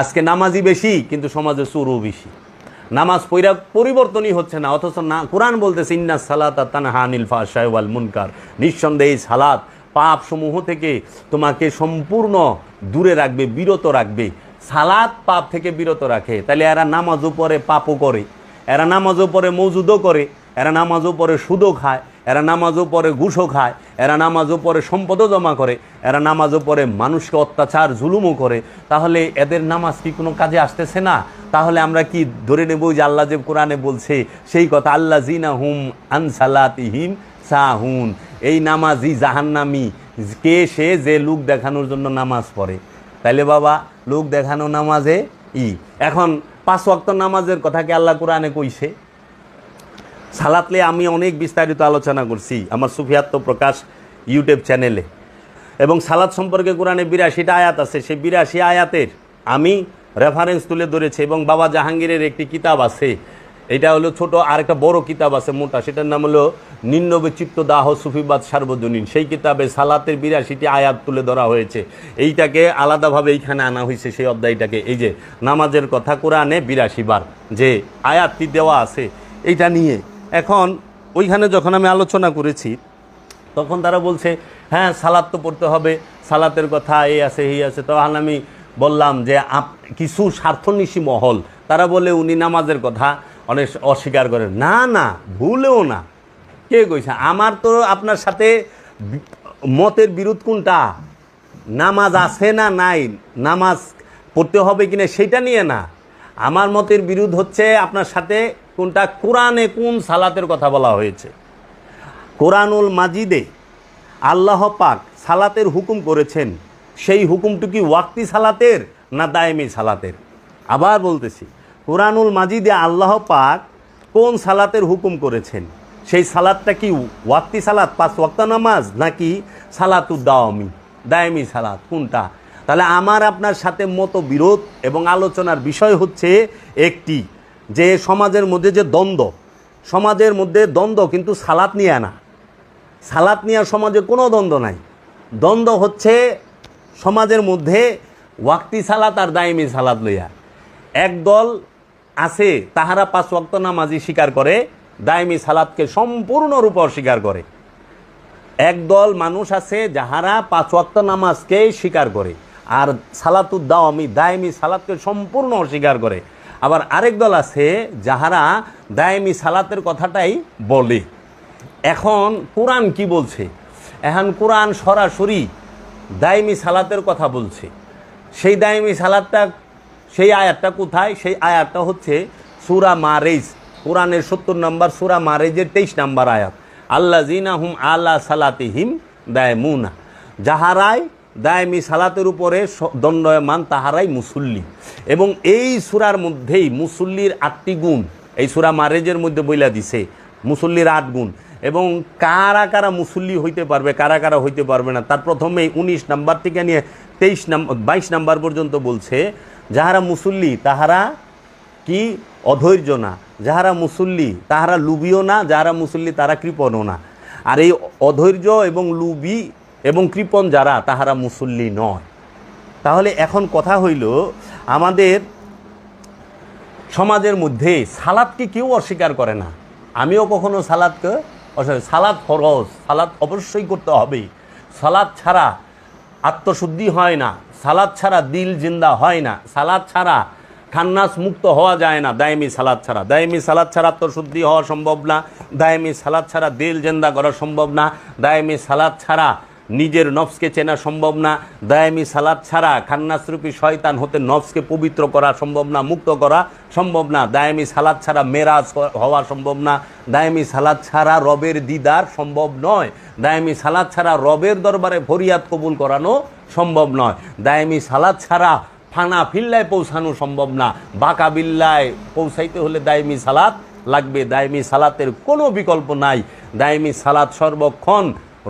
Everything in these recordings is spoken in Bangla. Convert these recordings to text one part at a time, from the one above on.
আজকে নামাজি বেশি, কিন্তু সমাজে চোরও বেশি। নামাজ পৈরা পরিবর্তনই হচ্ছে না, অথচ না, কোরআন বলতেছে, ইন্না সালাত তানহানিল ফাশাইওয়াল মুনকার। নিঃসন্দেহে সালাত পাপ সমূহ থেকে তোমাকে সম্পূর্ণ দূরে রাখবে, বিরত রাখবে। সালাত পাপ থেকে বিরত রাখে। তাহলে এরা নামাজও পরে পাপও করে। এরা নামাজও পরে মজুদও করে। এরা নামাজও পরে সুদও খায়। এরা নামাজও পরে ঘুষও খায়, এরা নামাজও পরে সম্পদও জমা করে, এরা নামাজও পরে মানুষকে অত্যাচার, জুলুমও করে। তাহলে এদের নামাজ কি কোনো কাজে আসতেছে না? তাহলে আমরা কি ধরে নেব যে আল্লাহ যে কোরআনে বলছে, সেই কথা আল্লাহ জিনা হুম আনসালাতিহিম সাহুন এই নামাজি জাহান্নামি। কে সে যে লোক দেখানোর জন্য নামাজ পড়ে? তাইলে বাবা, লোক দেখানো নামাজে ই। এখন পাঁচ ওয়াক্ত নামাজের কথা কি আল্লাহ কোরআনে কইছে? সালাতলে আমি অনেক বিস্তারিত আলোচনা করছি, আমার সুফিয়াত্ম প্রকাশ ইউটিউব চ্যানেলে। এবং সালাদ সম্পর্কে কোরআনে বিরাশিটা আয়াত আছে, সেই বিরাশি আয়াতের আমি রেফারেন্স তুলে ধরেছি এবং বাবা জাহাঙ্গীরের একটি কিতাব আছে, এটা হলো ছোট আর একটা বড় কিতাব আছে মোটা, সেটার নাম হলো নিম্নবিচিত্ত দাহ সুফিবাদ সার্বজনীন। সেই কিতাবে সালাতের বিরাশিটি আয়াত তুলে ধরা হয়েছে। এইটাকে আলাদাভাবে এইখানে আনা হয়েছে, সেই অধ্যায়টাকে। এই যে, নামাজের কথা কোরআনে বিরাশি বার যে আয়াতটি দেওয়া আছে, এইটা নিয়ে এখন ওইখানে যখন আমি আলোচনা করেছি, তখন তারা বলছে হ্যাঁ সালাদ তো পড়তে হবে, সালাতের কথা এই আছে এই আছে। তখন আমি বললাম যে কিছু স্বার্থনিশী মহল। তারা বলে, উনি নামাজের কথা অনেক অস্বীকার করেন। না না, ভুলেও না। কে কইছে? আমার তো আপনার সাথে মতের বিরোধ কোনটা? নামাজ আছে না নাই? নামাজ পড়তে হবে কিনা সেটা নিয়ে না। আমার মতের বিরোধ হচ্ছে আপনার সাথে কোনটা? কোরআনে কোন সালাতের কথা বলা হয়েছে? কোরআনুল মাজিদে আল্লাহ পাক সালাতের হুকুম করেছেন। সেই হুকুমটু কি ওয়াক্তি সালাতের না দায়েমি সালাতের? আবার বলতেছি, কোরআনুল মাজিদে আল্লাহ পাক কোন সালাতের হুকুম করেছেন? সেই সালাদটা কি ওয়াক্তি সালাত, পাঁচ ওয়াক্ত নামাজ, নাকি সালাতুদ্দাওয়ামি দায়েমি সালাত? কোনটা? তাহলে আমার আপনার সাথে মতো বিরোধ এবং আলোচনার বিষয় হচ্ছে একটি, যে সমাজের মধ্যে যে দ্বন্দ্ব, সমাজের মধ্যে দ্বন্দ্ব কিন্তু সালাত নিয়ে না সালাত নিয়ে সমাজে কোনো দ্বন্দ্ব নাই। দ্বন্দ্ব হচ্ছে সমাজের মধ্যে ওয়াক্তি সালাত আর দায়মি সালাত লইয়া। একদল আছে, তাহারা পাঁচ ওয়াক্ত নামাজি স্বীকার করে, দায়মি সালাতকে সম্পূর্ণরূপে অস্বীকার করে। একদল মানুষ আছে, যাহারা পাঁচ ওয়াক্ত নামাজকে স্বীকার করে। আর সালাতুদ্দাওয়ামি দায়মি সালাতকে সম্পূর্ণ অস্বীকার করে। আবার আরেক দল আছে যাহারা দায়মি সালাতের কথাটাই বলে। এখন কোরআন কি বলছে? এখন কোরআন সরাসরি দায়মি সালাতের কথা বলছে। সেই দায়মি সালাদটা, সেই আয়াতটা কোথায়? সেই আয়াতটা হচ্ছে সুরা মারেজ। কোরআনের সত্তর নম্বর, সুরা মারেজের তেইশ নম্বর আয়াত। আল্লা জিনা হুম আল্লাহ সালাতিহিম দায়মুনা যাহারাই দায়মি সালাতের উপরে দণ্ডয়মান তাহারাই মুসল্লি। এবং এই সুরার মধ্যেই মুসল্লির আটটি গুণ, এই সুরা মারেজের মধ্যে বইলা দিছে, মুসল্লির আট গুণ। এবং কারা কারা মুসল্লি হইতে পারবে, কারা কারা হইতে পারবে না, তার প্রথমেই উনিশ নাম্বার থেকে নিয়ে তেইশ নাম্বার বাইশ নাম্বার পর্যন্ত বলছে, যাহারা মুসল্লি, তাহারা কি? অধৈর্য না। যাহারা মুসল্লি, তাহারা লুবিও না, যাহারা মুসল্লি তারা কৃপণও না। আর এই অধৈর্য এবং লুবি এবং কৃপণ যারা, তাহারা মুসল্লি নয়। তাহলে এখন কথা হইল, আমাদের সমাজের মধ্যে সালাদকে কেউ অস্বীকার করে না। আমিও কখনো সালাদকে অস্বীকার, সালাদ ফরজ, সালাদ অবশ্যই করতে হবে। সালাদ ছাড়া আত্মশুদ্ধি হয় না, সালাদ ছাড়া দিল জিন্দা হয় না, সালাদ ছাড়া খান্নাস মুক্ত হওয়া যায় না, দায়মি সালাদ ছাড়া। দায়মি সালাদ ছাড়া আত্মশুদ্ধি হওয়া সম্ভব না, দায়মি সালাদ ছাড়া দিল জিন্দা করা সম্ভব না, দায়মি সালাদ ছাড়া নিজের নফসকে চেনা সম্ভব না, দায়ামি সালাদ ছাড়া খান্নাসরূপী শয়তান হতে নফসকে পবিত্র করা সম্ভব না, মুক্ত করা সম্ভব না, দায়ামি সালাদ ছাড়া মেরাজ হওয়া সম্ভব না, দায়ামি সালাদ ছাড়া রবের দিদার সম্ভব নয়, দায়ামি সালাদ ছাড়া রবের দরবারে ফরিয়াদ কবুল করানো সম্ভব নয়, দায়ামি সালাদ ছাড়া ফানা ফিল্লায় পৌঁছানো সম্ভব না, বাঁকা বিল্লায় পৌঁছাইতে হলে দায়মি সালাত লাগবে, দায়মি সালাতের কোনো বিকল্প নাই, দায়মি সালাত সর্বক্ষণ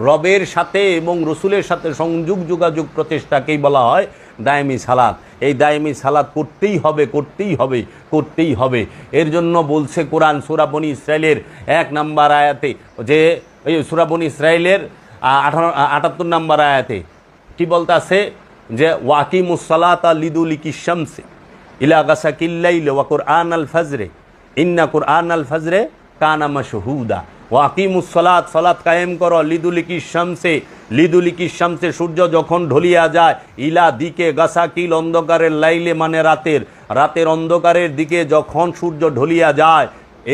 রবের সাথে এবং রসুলের সাথে সংযোগ যোগাযোগ প্রচেষ্টাকেই বলা হয় দায়মি সালাত। এই দায়মি সালাত করতেই হবে করতেই হবে করতেই হবে। এর জন্য বলছে কোরআন সুরাবনী ইসরায়েলের এক নাম্বার আয়াতে যে, এই সুরাবনী ইসরায়েলের আঠারো আটাত্তর নাম্বার আয়াতে কি বলতে আছে যে ওয়াকিমুসালাতা লিদুলিকি শামসে ইলা গাসা কিল্লাইলে ওয়া কুরআন আল ফজরে ইন্না কুরআন আল ফজরে কানা মাশহুদা। ওয়াকিমুস সালাত সালাত কায়েম করো, লিদুলিকি শামসে। লিদুলিকি শামসে সূর্য যখন ঢলিয়া যায়, ইলা দিকে গাসা কিল অন্ধকারের লাইলে মানে রাতের। রাতের অন্ধকারের দিকে যখন সূর্য ঢলিয়া যায়,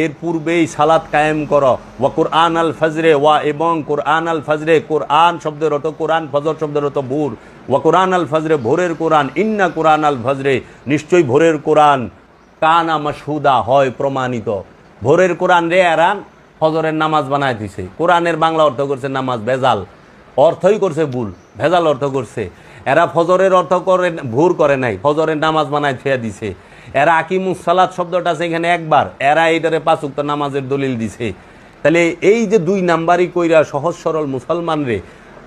এর পূর্বেই সালাত কায়েম করো। ওয়া কোরআন আল ফজরে, ওয়া এবং কোরআন আল ফজরে, কোরআন শব্দের অর্থ কোরআন ফজর শব্দের অর্থ ভোর। ওয়া কোরআন আল ফজরে ভোরের কোরআন, ইন্না কোরআন আল ফজরে, নিশ্চয়ই ভোরের কোরআন কানা মাসহুদা হয় প্রমাণিত। ভোরের কোরআন রে এরান ফজরের নামাজ বানায় দিছে। কোরআনের বাংলা অর্থ করছে নামাজ, ভেজাল। অর্থই করছে ভুল, ভেজাল অর্থ করছে। এরা ফজরের অর্থ করে, ভুর করে নাই, ফজরের নামাজ বানায় থুয়া দিছে। এরা আকিমুস সালাত শব্দটা আছে এখানে একবার, এরা এইটারে পাঁচুক্ত নামাজের দলিল দিছে। তাহলে এই যে দুই নাম্বারই কইরা সহজ সরল মুসলমানরে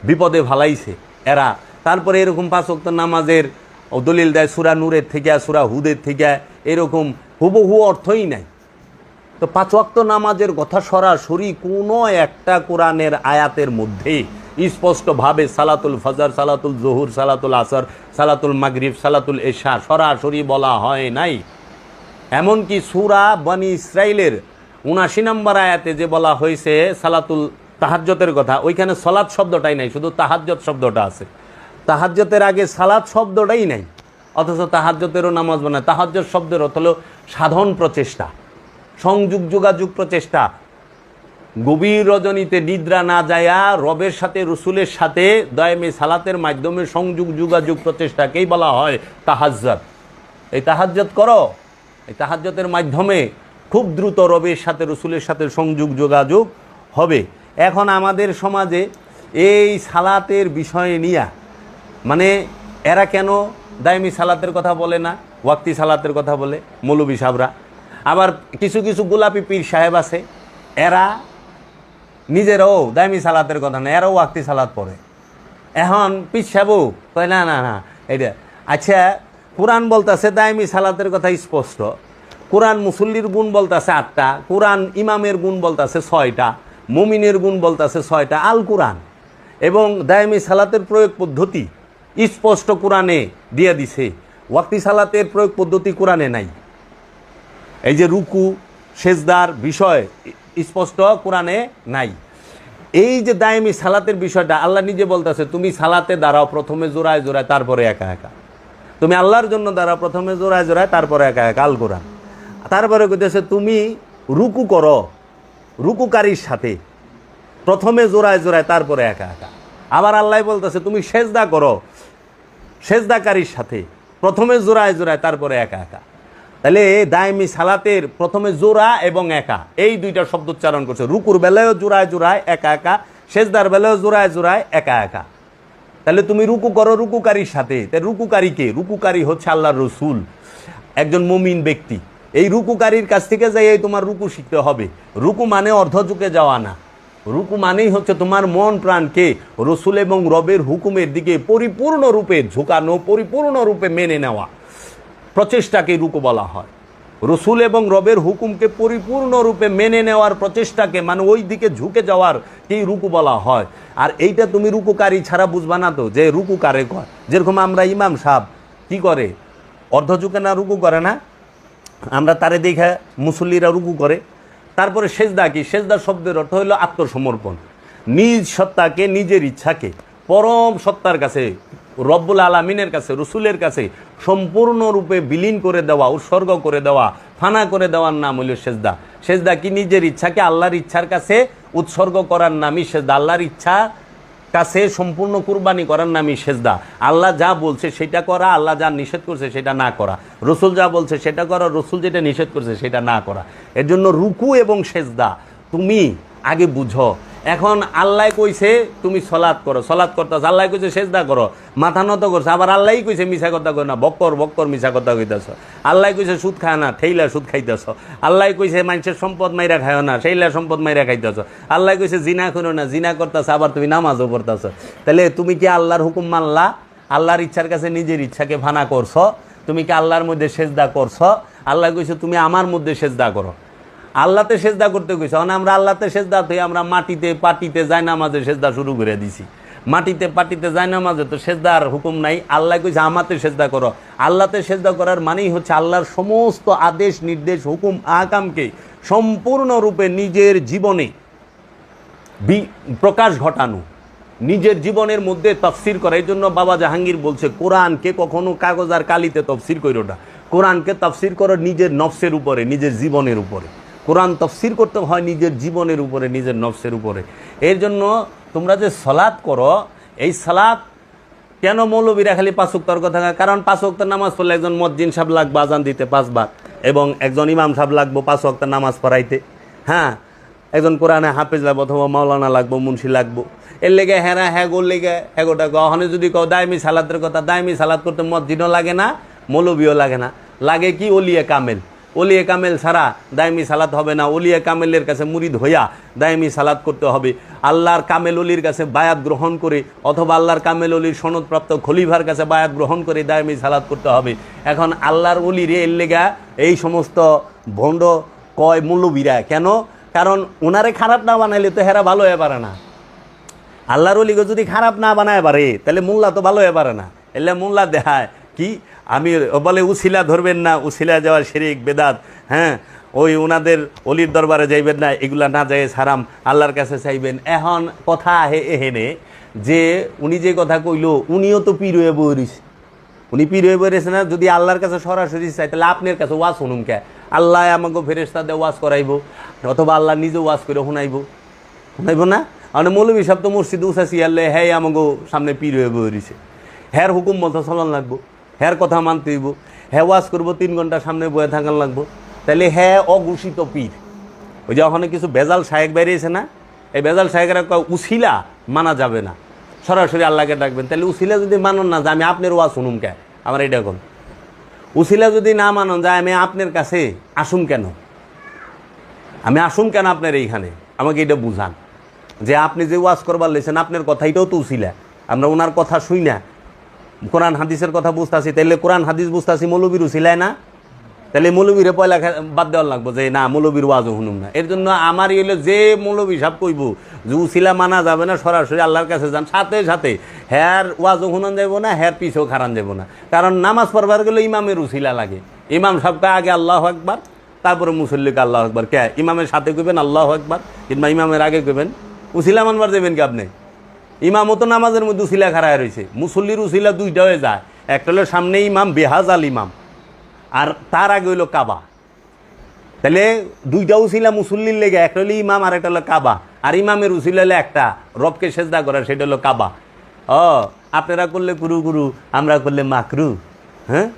বিপদে ভালাইছে এরা। তারপরে এরকম পাঁচুক্ত নামাজের দলিল দেয় সুরা নূরের থেকে, সুরা হুদের থেকে, এরকম হুবহু অর্থই নাই। তো পাঁচ ওয়াক্ত নামাজের কথা সরাসরি কোনো একটা কোরআনের আয়াতের মধ্যে স্পষ্টভাবে সালাতুল ফজর, সালাতুল জহুর, সালাতুল আসর, সালাতুল মাগরিব, সালাতুল এশা সরাসরি বলা হয় নাই। এমনকি সুরা বনি ইসরাইলের উনাশি নম্বর আয়াতে যে বলা হয়েছে সালাতুল তাহাজ্জতের কথা, ওইখানে সলাৎ শব্দটাই নাই, শুধু তাহাজ্জত শব্দটা আছে। তাহাজ্জতের আগে সালাত শব্দটাই নাই, অথচ তাহাজ্জতেরও নামাজ বানায়। তাহাজ্জত শব্দের অর্থ হলো সাধন প্রচেষ্টা। সংযোগ যোগাযোগ প্রচেষ্টা। গভীর রজনীতে নিদ্রা না যায়া রবের সাথে, রসুলের সাথে দয়ামে সালাতের মাধ্যমে সংযোগ যোগাযোগ প্রচেষ্টাকেই বলা হয় তাহাজ্জত এই তাহাজ্জত করো। এই তাহাজ্জতের মাধ্যমে খুব দ্রুত রবের সাথে, রসুলের সাথে সংযোগ যোগাযোগ হবে। এখন আমাদের সমাজে এই সালাতের বিষয়ে নিয়া মানে এরা কেন দায়মি সালাতের কথা বলে না? ওয়াক্তি সালাতের কথা বলে মৌলবী সাহরা আবার কিছু কিছু গোলাপি পীর সাহেব আছে, এরা নিজেরাও দায়মি সালাতের কথা না, এরাও ওয়াক্তি সালাত পড়ে। এখন পীর সাহেবও কয়, না না না এটা আচ্ছা কোরআন বলতেছে দায়মি সালাতের কথা স্পষ্ট। কোরআন মুসল্লির গুণ বলতেছে আটটা, কোরআন ইমামের গুণ বলতেছে ছয়টা, মুমিনের গুণ বলতেছে ছয়টা, আল কোরআন। এবং দায়মি সালাতের প্রয়োগ পদ্ধতি স্পষ্ট কোরআনে দিয়ে দিছে। ওয়াক্তি সালাতের প্রয়োগ পদ্ধতি কোরআনে নাই। এই যে রুকু, সেজদার বিষয় স্পষ্ট কোরআনে নাই। এই যে দায়মি সালাতের বিষয়টা আল্লাহ নিজে বলতেছে, তুমি সালাতে দাঁড়াও, প্রথমে জোড়ায় জোড়ায়, তারপরে একা একা। তুমি আল্লাহর জন্য দাঁড়াও, প্রথমে জোড়ায় জোড়ায়, তারপরে একা একা আল কোরআন তারপরে কইতেছে, তুমি রুকু করো, রুকুকারীর সাথে, প্রথমে জোড়ায় জোড়ায়, তারপরে একা একা। আবার আল্লাহ বলতেছে, তুমি সেজদা করো, সেজদাকারীর সাথে, প্রথমে জোড়ায় জোড়ায়, তারপরে একা একা। তাহলে দায়মি সালাতের প্রথমে জোড়া এবং একা। এই দুইটা শব্দ উচ্চারণ করছে। রুকুর বেলায়ও জোড়ায় জোড়ায় একা একা, সেজদার বেলায়ও জোড়ায় জোড়ায় একা একা। তাহলে তুমি রুকু করো রুকুকারীর সাথে। তাই রুকুকারী কে? রুকুকারী হচ্ছে আল্লাহর রসুল, একজন মুমিন ব্যক্তি। এই রুকুকারীর কাছ থেকে যাই তোমার রুকু শিখতে হবে। রুকু মানে অর্ধযুগে যাওয়া না। রুকু মানেই হচ্ছে তোমার মন প্রাণকে রসুল এবং রবের হুকুমের দিকে পরিপূর্ণ রূপে ঝুঁকানো পরিপূর্ণ রূপে মেনে নেওয়া। প্রচেষ্টাকে রুকু বলা হয়। রসুল এবং রবের হুকুমকে পরিপূর্ণরূপে মেনে নেওয়ার প্রচেষ্টাকে মানে ওই দিকে ঝুঁকে যাওয়ার কেই রুকু বলা হয়। আর এইটা তুমি রুকুকারী ছাড়া বুঝবা না তো, যে রুকু কারে কয়? যেরকম আমরা ইমাম সাহ কি করে? অর্ধ ঝুঁকে না রুকু করে না? আমরা তারে দেখে মুসল্লিরা রুকু করে। তারপরে সেজদা কি? সেজদা শব্দের অর্থ হলো আত্মসমর্পণ। নিজ সত্তাকে, নিজের ইচ্ছাকে পরম সত্তার কাছে রব্বুল আলমিনের কাছে, রসুলের কাছে সম্পূর্ণরূপে বিলীন করে দেওয়া, উৎসর্গ করে দেওয়া, ফানা করে দেওয়ার নাম হইল সেজদা। সেজদা কি নিজের ইচ্ছাকে আল্লাহর ইচ্ছার কাছে উৎসর্গ করার নামই সেজদা। আল্লাহর ইচ্ছা কাছে সম্পূর্ণ কুরবানি করার নামই সেজদা। আল্লাহ যা বলছে সেটা করা, আল্লাহ যা নিষেধ করছে সেটা না করা। রসুল যা বলছে সেটা করা, রসুল যেটা নিষেধ করছে সেটা না করা। এর জন্য রুকু এবং সেজদা, তুমি আগে বুঝো এখন আল্লাহ কইছে, তুমি সলাৎ করো। সলাৎ করতেছ আল্লাহ কইছে, সেজদা করো। মাথা নত করছে, আবার আল্লাহই কইছে, মিছা কথা কই না। বক্কর বক্কর, মিছা কথা কইতেছ। আল্লাহ কইছে, সুদ খায় না, ঠেইলা সুদ খাইতেছ। আল্লাহ কইছে, মানুষের সম্পদ মাইরা খায় না সেইলা সম্পদ মাইরা খাইতেছ। আল্লাহ কইছে, জিনা করো না, জিনা করতেছ, আবার তুমি নামাজও পড়তেছ। তাহলে তুমি কি আল্লাহর হুকুম মানলা? আল্লাহর ইচ্ছার কাছে নিজের ইচ্ছাকে ফানা করছ? তুমি কি আল্লাহর মধ্যে সেজদা করছ? আল্লাহ কইছে, তুমি আমার মধ্যে সেজদা করো। আল্লাহতে সেজদা করতে কইছে। মানে আমরা আল্লাহতে সেজদা তুই আমরা মাটিতে পাটিতে যাই নামাজে সেজদা শুরু করে দিছি। মাটিতে পাটিতে মাঝে তো সেজদার হুকুম নাই। আল্লাহ কইছে, আমাতে সেজদা করো। আল্লাহতে সেজদা করার মানেই হচ্ছে আল্লাহর সমস্ত আদেশ, নির্দেশ, হুকুম, আকামকে সম্পূর্ণরূপে নিজের জীবনে বি- প্রকাশ ঘটানো। নিজের জীবনের মধ্যে তফসির করা। এই জন্য বাবা জাহাঙ্গীর বলছে, কোরআনকে কখনো কাগজ আর কালিতে তফসির করো না। কোরআনকে তফসির করো নিজের নফসের উপরে, নিজের জীবনের উপরে। কোরআন তফসির করতে হয় নিজের জীবনের উপরে, নিজের নফসের উপরে। এর জন্য তোমরা যে সলাৎ করো, এই সালাত কেন মৌলবীরা খালি পাঁচক্তর কথা? কারণ পাঁচ ওয়াক্তের নামাজ পড়লে একজন মজ্জিন সাহেব লাগবে, আজান দিতে পাঁচবার, এবং একজন ইমাম সাহেব লাগবো পাঁচ ওয়াক্তের নামাজ পড়াইতে। হ্যাঁ একজন কোরআনে হাফেজ লাগবো অথবা মাওলানা লাগবো, মুন্সি লাগবো। এর লেগে হ্যাঁ হ্যাঁ গোর লেগে হ্যাগোটা কখনো যদি কও দায়মি সালাদের কথা, দায়মি সালাদ করতে মসজিদও লাগে না, মৌলবীও লাগে না। লাগে কি ওলিয়ে কামেল? ওলিয়ে কামেল ছাড়া দায়মি সালাত হবে না। ওলিয়ে কামেলের কাছে মুরিদ হইয়া দায়মি সালাত করতে হবে। আল্লাহর কামেল অলির কাছে বায়াত গ্রহণ করে অথবা আল্লাহর কামেল অলির সনদপ্রাপ্ত খলিভার কাছে বায়াত গ্রহণ করে দায়মি সালাত করতে হবে। এখন আল্লাহর অলির এর লেগা এই সমস্ত ভণ্ড কয় মৌলবীরা। কেন? কারণ ওনারে খারাপ না বানাইলে তো হেরা ভালো হয়ে পারে না। আল্লাহর অলিকে যদি খারাপ না বানায় পারে, তাহলে মোল্লা তো ভালো হয়ে পারে না। এলে মোল্লা দেখায়, কি? আমি বলে, উছিলা ধরবেন না, উছিলা যাওয়ার শিরিক, বেদাত হ্যাঁ? ওই ওনাদের অলির দরবারে যাইবেন না, এগুলা না যায় সারাম, আল্লাহর কাছে চাইবেন। এখন কথা আহে এহেনে যে উনি যে কথা কইলো, উনিও তো পীর হয়ে বইরিস উনি পীর হয়ে বইরেছে না, যদি আল্লাহর কাছে সরাসরি চাই তাহলে আপনার কাছে ওয়াজ শুনুন কে? আল্লাহ আমাকে ফেরেস্তা দিয়ে ওয়াজ করাইব, অথবা আল্লাহ নিজে ওয়াজ করে শুনাইব। শুনাইব না? মানে মৌলবী সাহেব তো মসজিদ উসাসি হ্যাঁ আমাকে সামনে পীর হয়ে বইরিছে। হ্যার হুকুম মতো চলান লাগবো। হ্যার কথা মানতে হইব। হ্যাঁ ওয়াজ করব, তিন ঘণ্টা সামনে বয়ে থাকান লাগবো। তাহলে হ্যাঁ অঘোষিত পীর। ওই যে ওখানে কিছু বেজাল শায়েক বেরিয়েছে না? এই বেজাল শায়েকরা কয় উছিলা মানা যাবে না। সরাসরি আল্লাহকে ডাকবেন। তাহলে উছিলা যদি মানন না, যে আমি আপনার ওয়াজ শুনুম কে? আমার এটা কোন। উছিলা যদি না মানন যায় আমি আপনার কাছে আসুন কেন? আমি আসুন কেন আপনার এইখানে? আমাকে এটা বুঝান। যে আপনি যে ওয়াজ করবার লেছেন, আপনার কথা এটাও তো উছিলা আমরা ওনার কথা শুই না। কোরআন হাদিসের কথা বুঝতেছি, তাইলে কোরআন হাদিস বুঝতেছি, মৌলবীর উছিলায় না? তাহলে মৌলবীরে পয়লা বাদ দেওয়ার লাগবো যে, না, মৌলবীর ওয়াজও শুনুম না। এর জন্য আমার হইল যে মৌলবী সাহেব কইব, যে উছিলা মানা যাবে না, সরাসরি আল্লাহর কাছে যান, সাথে সাথে হ্যার ওয়াজও শুনান যাব না, হ্যার পিছেও খারান যাব না। কারণ নামাজ পড়বার গেলে ইমামের উছিলা লাগে। ইমাম সাহেবকে আগে আল্লাহ একবার তারপরে মুসল্লিকে আল্লাহ একবার কে? ইমামের সাথে কইবেন আল্লাহ একবার কিংবা ইমামের আগে কইবেন। উছিলা মানবার দেবেন কি আপনি? ইমামও তো নামাজের মধ্যে উসিলা খাড়ায় রয়েছে। মুসল্লির উসিলা দুইটা হয়ে যায়। একটা হলো সামনে ইমাম বেহাজ আল ইমাম। আর তার আগে হইল কাবা। তাহলে দুইটা উসিলা মুসল্লির লেগে, একটা হলো ইমাম আর একটা হলো কাবা। আর ইমামের উসিলা হলো একটা, রবকে সেজদা করা, সেটা হলো কাবা। ও, আপনারা করলে কুরু কুরু, আমরা করলে মাকরু। হ্যাঁ?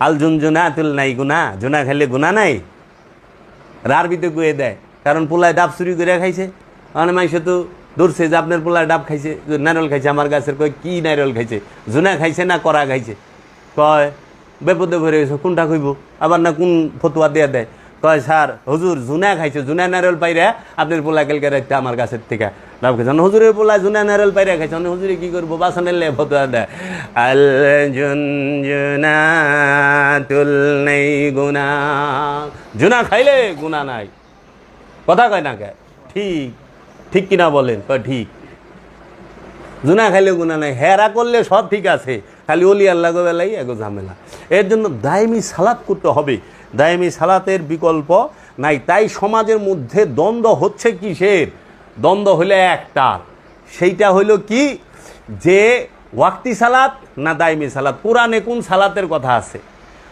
আল জুন জুনা তুল নাই গুনা জুনা খেলে গুনা নাই? রার ভিতরে গুয়ে দেয়। কারণ পোলায় ডাব চুরি করে খাইছে। মানে মাইসে তো ধরছে যে আপনার পোলায় ডাব খাইছে নারল খাইছে, আমার গাছের কয় কি নারল খাইছে, জুনা খাইছে না করা খাইছে? কয়, বেপদে ভরে গেছে, কোনটা কইব আবার না কোন ফতুয়া দিয়ে দেয়? কয়, স্যার, হুজুর জুনা খাইছে, জুনা নারল পাইরা আপনার পোলা কালকে রাখতে আমার গাছের থেকে ডাব খাইছে। হুজুরের পোলা জুনা নারল পাইরা খাইছে হুজুরে কি করব? বাসানের লে ফতুয়া দেয়। আল জুনা তুল নেই গুনা জুনা খাইলে গুনা নাই। কথা কয় না কে? ঠিক। ঠিক কিনা বলেন? ঠিক। জুনা খাইলে গুণা নাই, হেরা করলে সব ঠিক আছে। খালি অলি আল্লাহ বেলাই এগো ঝামেলা। এর জন্য দায়মি সালাত করতে হবে। দায়মি সালাতের বিকল্প নাই। তাই সমাজের মধ্যে দ্বন্দ্ব হচ্ছে কিসের? দ্বন্দ্ব হলে একটা। সেইটা হইল কি? যে ওয়াক্তি সালাত না দায়মি সালাত? কোরআনে কোন সালাতের কথা আছে?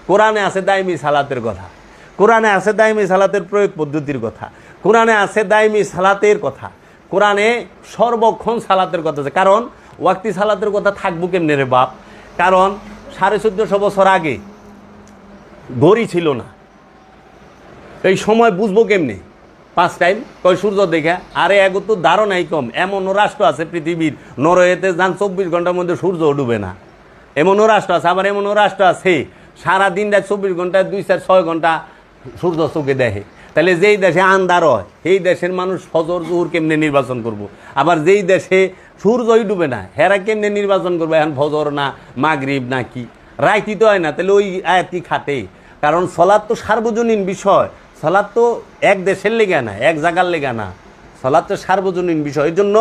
কোরআনে আছে দায়মি সালাতের কথা। কোরআনে আছে দায়মি সালাতের প্রয়োগ পদ্ধতির কথা। কোরআনে আছে দায়মি সালাতের কথা। কোরআনে সর্বক্ষণ সালাতের কথা আছে। কারণ ওয়াক্তি সালাতের কথা থাকব কেমনে রে বাপ? কারণ সাড়ে চোদ্দশো বছর আগে ঘড়ি ছিল না। এই সময় বুঝব কেমনে? পাঁচ টাইম। কয় সূর্য দেখে? আরে এগো তো ধারণাই কম। এমনও রাষ্ট্র আছে পৃথিবীর। নরওয়েতে যান চব্বিশ ঘণ্টার মধ্যে সূর্য ডুবে না। এমনও রাষ্ট্র আছে, আবার এমনও রাষ্ট্র আছে, সারা দিন রাত চব্বিশ ঘন্টায় দুই চার ছয় ঘণ্টা সূর্য চোখে দেখে। তাহলে যেই দেশে আন্ধার হয়, সেই দেশের মানুষ ফজর, জুহুর কেমনে নির্বাচন করব। আবার যেই দেশে সূর্যই ডুবে না, হেরা কেমনে নির্বাচন করবে? এখন ফজর না, মাগরিব না কি? রাইতি তো হয় না, তাহলে ওই আয়াতি খাটে। কারণ সলাদ তো সার্বজনীন বিষয় সলাদ তো এক দেশের লেগে না, এক জায়গার লেগে না। সালাদ তো সার্বজনীন বিষয় এর জন্য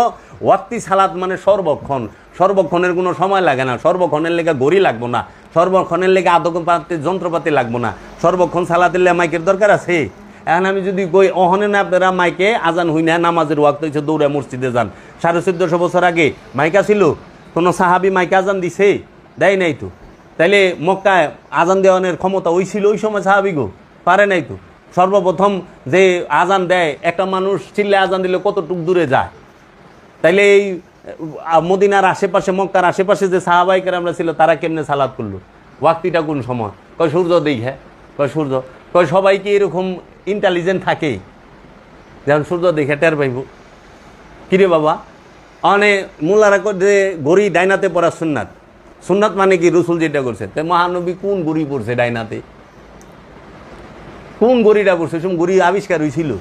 ওয়াক্তি সালাদ মানে সর্বক্ষণ। সর্বক্ষণের কোনো সময় লাগে না, সর্বক্ষণের লেগে গড়ি লাগবো না, সর্বক্ষণের লেগে আদকপাতি যন্ত্রপাতি লাগবো না। সর্বক্ষণ সালাতের লেগে মাইকের দরকার আছে? এখন আমি যদি কই, অহনে না আপনারা মাইকে আজান হই না, নামাজের ওয়াক্ত হয়েছে দৌড়ে মসজিদে যান। সাড়ে চোদ্দশো বছর আগে মাইকা ছিল কোনো সাহাবি মাইকে আজান দিছে? দেয় নাই তো। তাইলে মক্কায় আজান দেওয়ানের ক্ষমতা ওই ছিল ওই সময় সাহাবি গো? পারে নাই তো। সর্বপ্রথম যে আজান দেয়, একটা মানুষ চিল্লে আজান দিলে কতটুক দূরে যায়? তাইলে এই মদিনার আশেপাশে, মক্কার আশেপাশে যে সাহাবাইকার আমরা ছিল, তারা কেমনে সালাদ করল? ওয়াক্তিটা কোন সময়? কয়, সূর্য দেখে। কয়, সূর্য। কয় সবাই কি এরকম ইন্টেলিজেন্ট থাকে যেমন সূর্য দেখে টের পাইব। কিরে বাবা? অনে মোল্লারা যে গড়ি ডাইনাতে পড়া সুন্নাত। সুন্নাত মানে কি? রসুল যেটা করছে। তো মহানবী কোন গড়ি পড়ছে ডাইনাতে? কোন গড়িটা পড়ছে? সব গড়ি আবিষ্কার হয়েছিল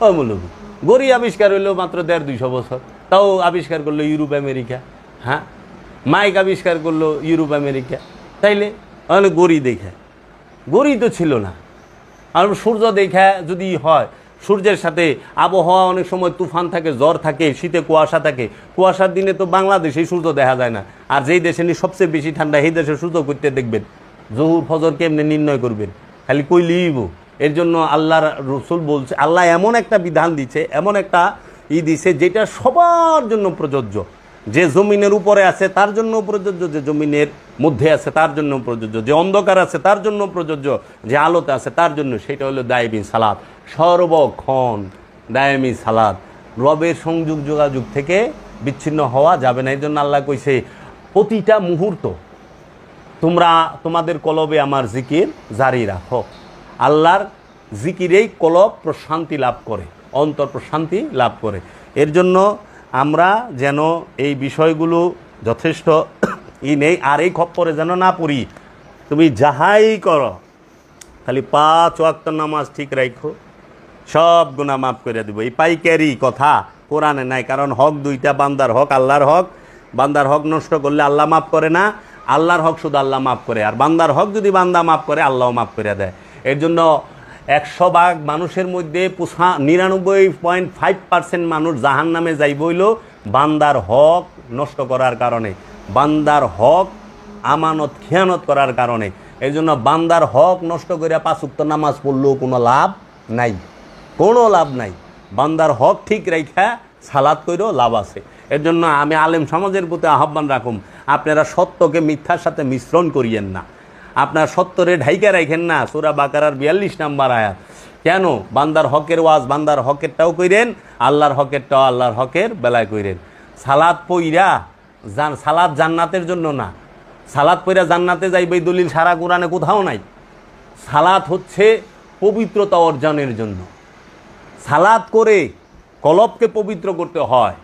ও মূলবী গড়ি আবিষ্কার হইল মাত্র দেড় দুইশো বছর। তাও আবিষ্কার করল ইউরোপ, আমেরিকা। হ্যাঁ? মাইক আবিষ্কার করল ইউরোপ, আমেরিকা। তাইলে? তাহলে গড়ি দেখে। গড়ি তো ছিল না। আর সূর্য দেখা যদি হয়, সূর্যের সাথে আবহাওয়া অনেক সময় তুফান থাকে, জ্বর থাকে, শীতে কুয়াশা থাকে। কুয়াশার দিনে তো বাংলাদেশেই সূর্য দেখা যায় না। আর যেই দেশে নিয়ে সবচেয়ে বেশি ঠান্ডা, সেই দেশে সূর্য করতে দেখবেন। জহুর ফজর কেমনে নির্ণয় করবেন? খালি কই লিব? এর জন্য আল্লাহর রসুল বলছে, আল্লাহ এমন একটা বিধান দিচ্ছে এমন একটা ই দিছে, যেটা সবার জন্য প্রযোজ্য। যে জমিনের উপরে আছে, তার জন্য প্রযোজ্য। যে জমিনের মধ্যে আছে, তার জন্য প্রযোজ্য। যে অন্ধকার আছে, তার জন্য প্রযোজ্য। যে আলোতে আছে, তার জন্য। সেটা হলো দায়বি সালাদ সর্বক্ষণ দায়মি সালাদ রবের সংযোগ যোগাযোগ থেকে বিচ্ছিন্ন হওয়া যাবে না। এই জন্য আল্লাহ কইছে, প্রতিটা মুহূর্ত তোমরা তোমাদের কলবে আমার জিকির জারি রাখো। আল্লাহর জিকিরেই কলব প্রশান্তি লাভ করে, অন্তর প্রশান্তি লাভ করে। এর জন্য আমরা যেন এই বিষয়গুলো যথেষ্ট ই নেই আর এই খপ্পরে যেন না পড়ি তুমি যাহাই করো, খালি পাঁচ ওয়াক্ত নামাজ ঠিক রাখো সব গুণা মাফ করে দিব। এই পাইকারি কথা কোরআনে নাই, কারণ হক দুইটা, বান্দার হক, আল্লাহর হক। বান্দার হক নষ্ট করলে আল্লাহ মাফ করে না, আল্লাহর হক শুধু আল্লাহ মাফ করে। আর বান্দার হক যদি বান্দা মাফ করে আল্লাহও মাফ করে দেয়। এর জন্য একশো ভাগ মানুষের মধ্যে পোষা নিরানব্বই পয়েন্ট ফাইভ পার্সেন্ট মানুষ জাহান নামে যাইব হইল বান্দার হক নষ্ট করার কারণে। বান্দার হক আমানত, খেয়ানত করার কারণে। এই জন্য বান্দার হক নষ্ট করে পাঁচুক্ত নামাজ পড়লেও কোনো লাভ নাই। কোনো লাভ নাই। বান্দার হক ঠিক রেখা সালাদ করেও লাভ আছে। এর জন্য আমি আলেম সমাজের প্রতি আহ্বান রাখুম, আপনারা সত্যকে মিথ্যার সাথে মিশ্রণ করিয়েন না। আপনার সত্যরে ঢাইকা রাখেন না, সুরা বাকারার বিয়াল্লিশ নাম্বার আয়াত। কেন? বান্দার হকের ওয়াজ, বান্দার হকেরটাও কইরেন, আল্লাহর হকেরটাও আল্লাহর হকের বেলায় কইরেন। সালাদ পইরা জান সালাদ জান্নাতের জন্য না। সালাদ পইরা জান্নাতে যাইবে দলিল সারা কোরআনে কোথাও নাই। সালাত হচ্ছে পবিত্রতা অর্জনের জন্য। সালাত করে কলবকে পবিত্র করতে হয়।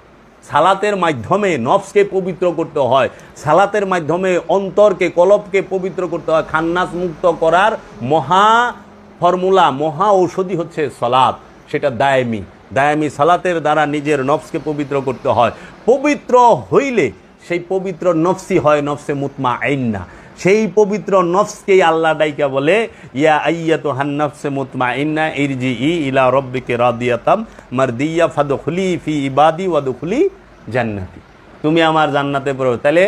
সালাতের মাধ্যমে নফসকে পবিত্র করতে হয়। সালাতের মাধ্যমে অন্তরকে, কলবকে পবিত্র করতে হয়। খান্নাস মুক্ত করার মহা ফর্মুলা, মহা ঔষধি হচ্ছে সলাৎ সেটা দায়ামি। দায়ামি সালাতের দ্বারা নিজের নফসকে পবিত্র করতে হয়। পবিত্র হইলে সেই পবিত্র নফসি হয় নফসে মুতমা আইন্না সেই পবিত্র নফসকেই আল্লাহ ডাইকা বলে, ইয়া আইয়া তো হান্নফসে মুতমা ইন্না ইরজি ই ইলা রব্বিকে রাদিয়াতাম মারদিয়া ফাদখুলি ফি ইবাদি ওয়াদখুলি জান্নাতি। তুমি আমার জান্নাতে পড়ো, তাহলে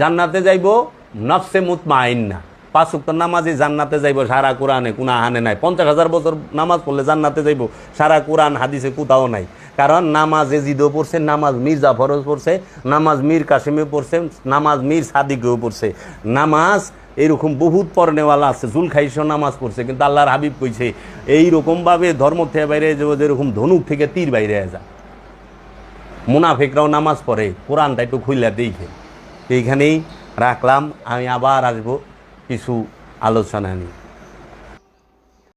জান্নাতে যাইব নফসে মুতমা আইন্না পাঁচ উক্ত নামাজে জান্নাতে যাইব, সারা কোরআনে কোনো আহানে নাই। পঞ্চাশ হাজার বছর নামাজ পড়লে জান্নাতে যাইব, সারা কোরআন হাদিসে কোথাও নাই। কারণ নামাজ এজিদও পড়ছে, নামাজ মীর জাফরও পড়ছে, নামাজ মীর কাসিমে পড়ছে, নামাজ মীর সাদিকেও পড়ছে। নামাজ এরকম বহুত পড়নেওয়ালা আছে জুল খাইশও নামাজ পড়ছে, কিন্তু আল্লাহর হাবিব কইছে, এইরকমভাবে ধর্ম থেকে বাইরে যে যেরকম ধনুক থেকে তীর বাইরে যায় মুনাফেকরাও নামাজ পড়ে, কোরআনটা একটু খুললে দেখে। এইখানেই রাখলাম, আমি আবার আসব। কিছু আলোচনা নিয়ে